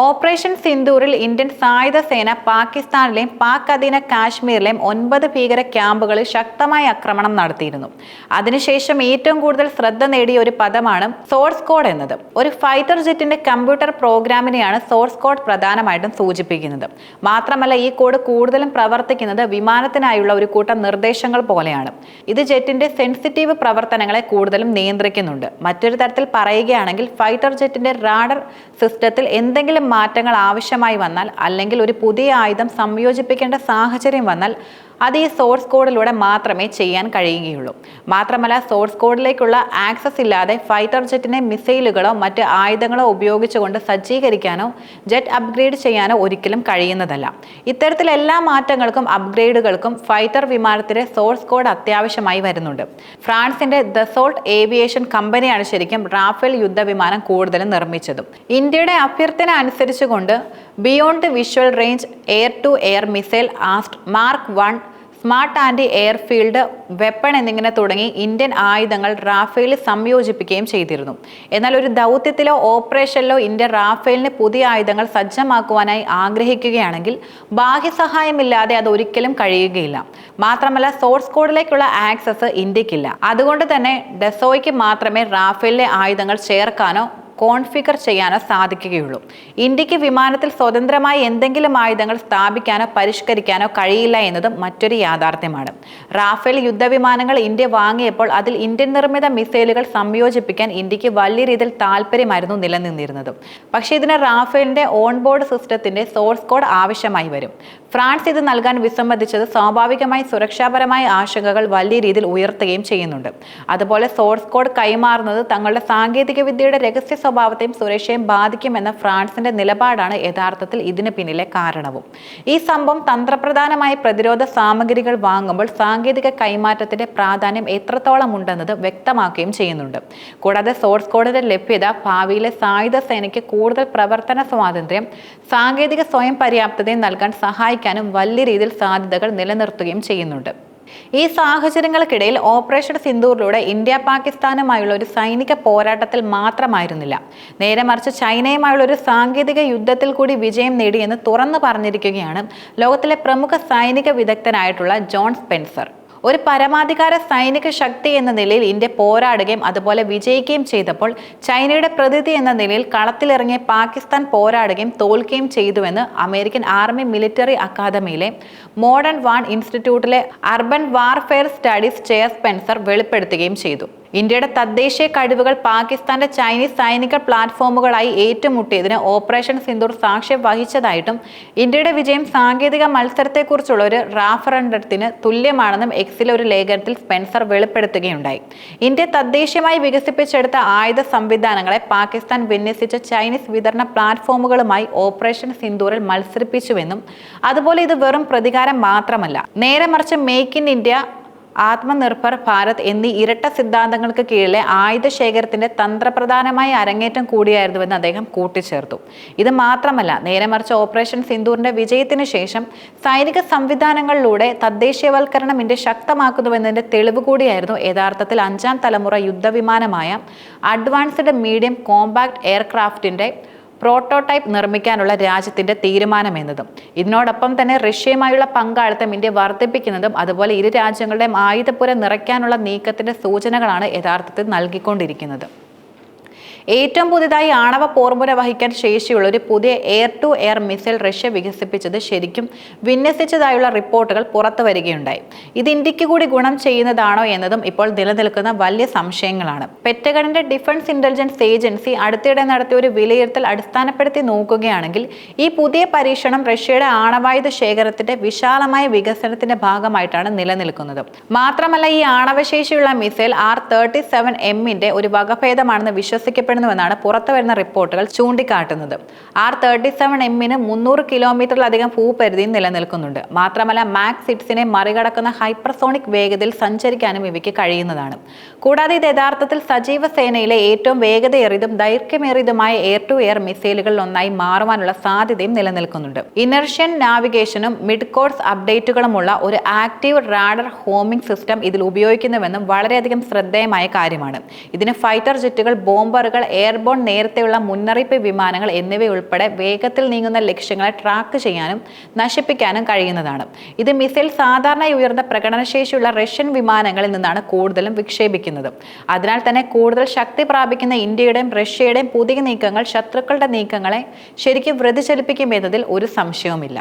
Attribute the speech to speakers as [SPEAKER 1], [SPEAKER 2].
[SPEAKER 1] operation സിന്ദൂറിൽ Indian സായുധ സേന പാകിസ്ഥാനിലെയും പാക് അധീന കാശ്മീരിലെയും ഒൻപത് ഭീകര ക്യാമ്പുകളിൽ ശക്തമായ ആക്രമണം നടത്തിയിരുന്നു അതിനുശേഷം ഏറ്റവും കൂടുതൽ ശ്രദ്ധ നേടിയ ഒരു പദമാണ് സോഴ്സ് കോഡ് എന്നത് ഒരു ഫൈറ്റർ ജെറ്റിന്റെ കമ്പ്യൂട്ടർ പ്രോഗ്രാമിനെയാണ് സോഴ്സ് കോഡ് പ്രധാനമായിട്ടും സൂചിപ്പിക്കുന്നത് മാത്രമല്ല ഈ കോഡ് കൂടുതലും പ്രവർത്തിക്കുന്നത് വിമാനത്തിനായുള്ള ഒരു കൂട്ടം നിർദ്ദേശങ്ങൾ പോലെയാണ് ഇത് ജെറ്റിന്റെ സെൻസിറ്റീവ് പ്രവർത്തനങ്ങളെ കൂടുതലും നിയന്ത്രിക്കുന്നുണ്ട് മറ്റൊരു തരത്തിൽ പറയുകയാണെങ്കിൽ ഫൈറ്റർ ജെറ്റിന്റെ റാഡർ സിസ്റ്റത്തിൽ എന്തെങ്കിലും എന്തെങ്കിലും മാറ്റങ്ങൾ ആവശ്യമായി വന്നാൽ അല്ലെങ്കിൽ ഒരു പുതിയ ആയുധം സംയോജിപ്പിക്കേണ്ട സാഹചര്യം വന്നാൽ അത് ഈ സോഴ്സ് കോഡിലൂടെ മാത്രമേ ചെയ്യാൻ കഴിയുകയുള്ളൂ മാത്രമല്ല സോഴ്സ് കോഡിലേക്കുള്ള ആക്സസ് ഇല്ലാതെ ഫൈറ്റർ ജെറ്റിനെ മിസൈലുകളോ മറ്റ് ആയുധങ്ങളോ ഉപയോഗിച്ചുകൊണ്ട് സജ്ജീകരിക്കാനോ ജെറ്റ് അപ്ഗ്രേഡ് ചെയ്യാനോ ഒരിക്കലും കഴിയുന്നതല്ല ഇത്തരത്തിൽ എല്ലാ മാറ്റങ്ങൾക്കും അപ്ഗ്രേഡുകൾക്കും ഫൈറ്റർ വിമാനത്തിലെ സോഴ്സ് കോഡ് അത്യാവശ്യമായി വരുന്നുണ്ട് ഫ്രാൻസിന്റെ ദസോൾട്ട് ഏവിയേഷൻ കമ്പനിയാണ് ശരിക്കും റാഫേൽ യുദ്ധവിമാനം കൂടുതലും നിർമ്മിച്ചതും ഇന്ത്യയുടെ അഭ്യർത്ഥന അനുസരിച്ചുകൊണ്ട് beyond visual range air to air missile ആസ്റ്റ് mark one smart anti airfield weapon എന്നിങ്ങനെ തുടങ്ങി ഇന്ത്യൻ ആയുധങ്ങൾ റാഫേലിൽ സംയോജിപ്പിക്കുകയും ചെയ്തിരുന്നു എന്നാൽ ഒരു ദൗത്യത്തിലോ ഓപ്പറേഷനിലോ ഇന്ത്യ റാഫേലിന് പുതിയ ആയുധങ്ങൾ സജ്ജമാക്കുവാനായി ആഗ്രഹിക്കുകയാണെങ്കിൽ സഹായമില്ലാതെ അത് ഒരിക്കലും കഴിയുകയില്ല മാത്രമല്ല സോഴ്സ് കോഡിലേക്കുള്ള ആക്സസ് ഇന്ത്യക്കില്ല അതുകൊണ്ട് തന്നെ ഡെസോയ്ക്ക് മാത്രമേ റാഫേലിലെ ആയുധങ്ങൾ ചേർക്കാനോ കോൺഫിഗർ ചെയ്യാനോ സാധിക്കുകയുള്ളൂ ഇന്ത്യക്ക് വിമാനത്തിൽ സ്വതന്ത്രമായി എന്തെങ്കിലും ആയുധങ്ങൾ സ്ഥാപിക്കാനോ പരിഷ്കരിക്കാനോ കഴിയില്ല എന്നതും മറ്റൊരു യാഥാർത്ഥ്യമാണ് റാഫേൽ യുദ്ധവിമാനങ്ങൾ ഇന്ത്യ വാങ്ങിയപ്പോൾ അതിൽ ഇന്ത്യൻ നിർമ്മിത മിസൈലുകൾ സംയോജിപ്പിക്കാൻ ഇന്ത്യക്ക് വലിയ രീതിയിൽ താല്പര്യമായിരുന്നു നിലനിന്നിരുന്നത് പക്ഷേ ഇതിന് റാഫേലിന്റെ ഓൺബോർഡ് സിസ്റ്റത്തിന്റെ സോഴ്സ് കോഡ് ആവശ്യമായി വരും ഫ്രാൻസ് ഇത് നൽകാൻ വിസമ്മതിച്ചത് സ്വാഭാവികമായി സുരക്ഷാപരമായ ആശങ്കകൾ വലിയ രീതിയിൽ ഉയർത്തുകയും ചെയ്യുന്നുണ്ട് അതുപോലെ സോഴ്സ് കോഡ് കൈമാറുന്നത് തങ്ങളുടെ സാങ്കേതിക വിദ്യയുടെ രഹസ്യ സ്വഭാവത്തെയും സുരക്ഷയും ബാധിക്കുമെന്ന ഫ്രാൻസിന്റെ നിലപാടാണ് യഥാർത്ഥത്തിൽ ഇതിന് പിന്നിലെ കാരണവും ഈ സംഭവം തന്ത്രപ്രധാനമായ പ്രതിരോധ സാമഗ്രികൾ വാങ്ങുമ്പോൾ സാങ്കേതിക കൈമാറ്റത്തിന്റെ പ്രാധാന്യം എത്രത്തോളം ഉണ്ടെന്നത് വ്യക്തമാക്കുകയും ചെയ്യുന്നുണ്ട് കൂടാതെ സോഴ്സ് കോഡിന്റെ ലഭ്യത ഭാവിയിലെ സായുധ സേനയ്ക്ക് കൂടുതൽ പ്രവർത്തന സ്വാതന്ത്ര്യം സാങ്കേതിക സ്വയം പര്യാപ്തതയും നൽകാൻ സഹായിക്കാനും വലിയ രീതിയിൽ സാധ്യതകൾ നിലനിർത്തുകയും ചെയ്യുന്നുണ്ട് ഈ സാഹചര്യങ്ങൾക്കിടയിൽ ഓപ്പറേഷൻ സിന്ദൂറിലൂടെ ഇന്ത്യ പാകിസ്ഥാനുമായുള്ള ഒരു സൈനിക പോരാട്ടത്തിൽ മാത്രമായിരുന്നില്ല നേരെ മറിച്ച് ചൈനയുമായുള്ള ഒരു സാങ്കേതിക യുദ്ധത്തിൽ കൂടി വിജയം നേടിയെന്ന് തുറന്നു പറഞ്ഞിരിക്കുകയാണ് ലോകത്തിലെ പ്രമുഖ സൈനിക വിദഗ്ധനായിട്ടുള്ള ജോൺ സ്പെൻസർ ഒരു പരമാധികാര സൈനിക ശക്തി എന്ന നിലയിൽ ഇന്ത്യ പോരാടുകയും അതുപോലെ വിജയിക്കുകയും ചെയ്തപ്പോൾ ചൈനയുടെ പ്രതിനിധി എന്ന നിലയിൽ കളത്തിലിറങ്ങിയ പാകിസ്ഥാൻ പോരാടുകയും തോൽക്കുകയും ചെയ്തുവെന്ന് അമേരിക്കൻ ആർമി മിലിറ്ററി അക്കാദമിയിലെ മോഡേൺ വാൺ ഇൻസ്റ്റിറ്റ്യൂട്ടിലെ urban warfare studies chair Spencer വെളിപ്പെടുത്തുകയും ചെയ്തു ഇന്ത്യയുടെ തദ്ദേശീയ കഴിവുകൾ പാകിസ്ഥാന്റെ ചൈനീസ് സൈനിക പ്ലാറ്റ്ഫോമുകളായി ഏറ്റുമുട്ടിയതിന് ഓപ്പറേഷൻ സിന്ദൂർ സാക്ഷ്യം വഹിച്ചതായിട്ടും ഇന്ത്യയുടെ വിജയം സാങ്കേതിക മത്സരത്തെക്കുറിച്ചുള്ള ഒരു റാഫറണ്ടത്തിന് തുല്യമാണെന്നും എക്സിലെ ഒരു ലേഖനത്തിൽ സ്പെൻസർ വെളിപ്പെടുത്തുകയുണ്ടായി ഇന്ത്യ തദ്ദേശീയമായി വികസിപ്പിച്ചെടുത്ത ആയുധ സംവിധാനങ്ങളെ പാകിസ്ഥാൻ വിന്യസിച്ച ചൈനീസ് വിതരണ പ്ലാറ്റ്ഫോമുകളുമായി ഓപ്പറേഷൻ സിന്ധൂറിൽ മത്സരിപ്പിച്ചുവെന്നും അതുപോലെ ഇത് വെറും പ്രതികാരം മാത്രമല്ല നേരെ മറിച്ച് make in India Atmanirbhar Bharat എന്നീ ഇരട്ട സിദ്ധാന്തങ്ങൾക്ക് കീഴിലെ ആയുധ ശേഖരത്തിന്റെ തന്ത്രപ്രധാനമായ അരങ്ങേറ്റം കൂടിയായിരുന്നുവെന്ന് അദ്ദേഹം കൂട്ടിച്ചേർത്തു ഇത് മാത്രമല്ല നേരെമറിച്ച് ഓപ്പറേഷൻ സിന്ധൂറിന്റെ വിജയത്തിന് ശേഷം സൈനിക സംവിധാനങ്ങളിലൂടെ തദ്ദേശീയവൽക്കരണം ഇന്ത്യ ശക്തമാക്കുന്നുവെന്നതിന്റെ തെളിവ് കൂടിയായിരുന്നു യഥാർത്ഥത്തിൽ അഞ്ചാം തലമുറ യുദ്ധവിമാനമായ അഡ്വാൻസ്ഡ് മീഡിയം കോമ്പാക്ട് എയർക്രാഫ്റ്റിന്റെ പ്രോട്ടോടൈപ്പ് നിർമ്മിക്കാനുള്ള രാജ്യത്തിന്റെ എന്നതും ഇതിനോടൊപ്പം തന്നെ റഷ്യയുമായുള്ള പങ്കാളിത്തം ഇന്ത്യ വർദ്ധിപ്പിക്കുന്നതും അതുപോലെ ഇരു രാജ്യങ്ങളുടെയും ആയുധപ്പുര നിറയ്ക്കാനുള്ള നീക്കത്തിന്റെ സൂചനകളാണ് യഥാർത്ഥത്തിൽ നൽകിക്കൊണ്ടിരിക്കുന്നത് ഏറ്റവും പുതിയതായി ആണവ പോർമുര വഹിക്കാൻ ശേഷിയുള്ള ഒരു പുതിയ air to air missile Russia വികസിപ്പിച്ചത് ശരിക്കും വിന്യസിച്ചതായുള്ള റിപ്പോർട്ടുകൾ പുറത്തു വരികയുണ്ടായി ഇത് ഇന്ത്യക്ക് കൂടി ഗുണം ചെയ്യുന്നതാണോ എന്നതും ഇപ്പോൾ നിലനിൽക്കുന്ന വലിയ സംശയങ്ങളാണ് പെറ്റഗണിന്റെ ഡിഫൻസ് ഇന്റലിജൻസ് ഏജൻസി അടുത്തിടെ നടത്തിയ ഒരു വിലയിരുത്തൽ അടിസ്ഥാനപ്പെടുത്തി നോക്കുകയാണെങ്കിൽ ഈ പുതിയ പരീക്ഷണം റഷ്യയുടെ ആണവായുധ ശേഖരത്തിന്റെ വിശാലമായ വികസനത്തിന്റെ ഭാഗമായിട്ടാണ് നിലനിൽക്കുന്നത് മാത്രമല്ല ഈ ആണവശേഷിയുള്ള മിസൈൽ ആർ തേർട്ടി സെവൻ എമ്മിന്റെ ഒരു വകഭേദമാണെന്ന് വിശ്വസിക്കപ്പെടുന്നു ചെയ്യപ്പെടുന്നുവെന്നാണ് പുറത്തു വരുന്ന റിപ്പോർട്ടുകൾ ചൂണ്ടിക്കാട്ടുന്നത് ആർ തേർട്ടി സെവൻ എമ്മിന് മുന്നൂറ് കിലോമീറ്ററിലധികം ഭൂപരിധിയും നിലനിൽക്കുന്നുണ്ട് മാത്രമല്ല മാക്സ് സിറ്റ്സിനെ മറികടക്കുന്ന ഹൈപ്പർസോണിക് വേഗതയിൽ സഞ്ചരിക്കാനും ഇവയ്ക്ക് കഴിയുന്നതാണ് കൂടാതെ ഇത് യഥാർത്ഥത്തിൽ സജീവ സേനയിലെ ഏറ്റവും വേഗതയേറിയതും ദൈർഘ്യമേറിയതുമായ എയർ ടു എയർ മിസൈലുകളിൽ ഒന്നായി മാറുവാനുള്ള സാധ്യതയും നിലനിൽക്കുന്നുണ്ട് ഇനർഷ്യൻ നാവിഗേഷനും മിഡ് കോഴ്സ് അപ്ഡേറ്റുകളുമുള്ള ഒരു ആക്റ്റീവ് റാഡർ ഹോമിംഗ് സിസ്റ്റം ഇതിൽ ഉപയോഗിക്കുന്നുവെന്നും വളരെയധികം ശ്രദ്ധേയമായ കാര്യമാണ് ഇതിന് ഫൈറ്റർ ജെറ്റുകൾ ബോംബറുകൾ എയർബോൺ നേരത്തെയുള്ള മുന്നറിയിപ്പ് വിമാനങ്ങൾ എന്നിവയുൾപ്പെടെ വേഗത്തിൽ നീങ്ങുന്ന ലക്ഷ്യങ്ങളെ ട്രാക്ക് ചെയ്യാനും നശിപ്പിക്കാനും കഴിയുന്നതാണ് ഇത് മിസൈൽ സാധാരണയായി ഉയർന്ന പ്രകടനശേഷിയുള്ള റഷ്യൻ വിമാനങ്ങളിൽ നിന്നാണ് കൂടുതലും വിക്ഷേപിക്കുന്നത് അതിനാൽ തന്നെ കൂടുതൽ ശക്തി പ്രാപിക്കുന്ന ഇന്ത്യയുടെയും റഷ്യയുടെയും പുതിയ നീക്കങ്ങൾ ശത്രുക്കളുടെ നീക്കങ്ങളെ ശരിക്കും എന്നതിൽ ഒരു സംശയവുമില്ല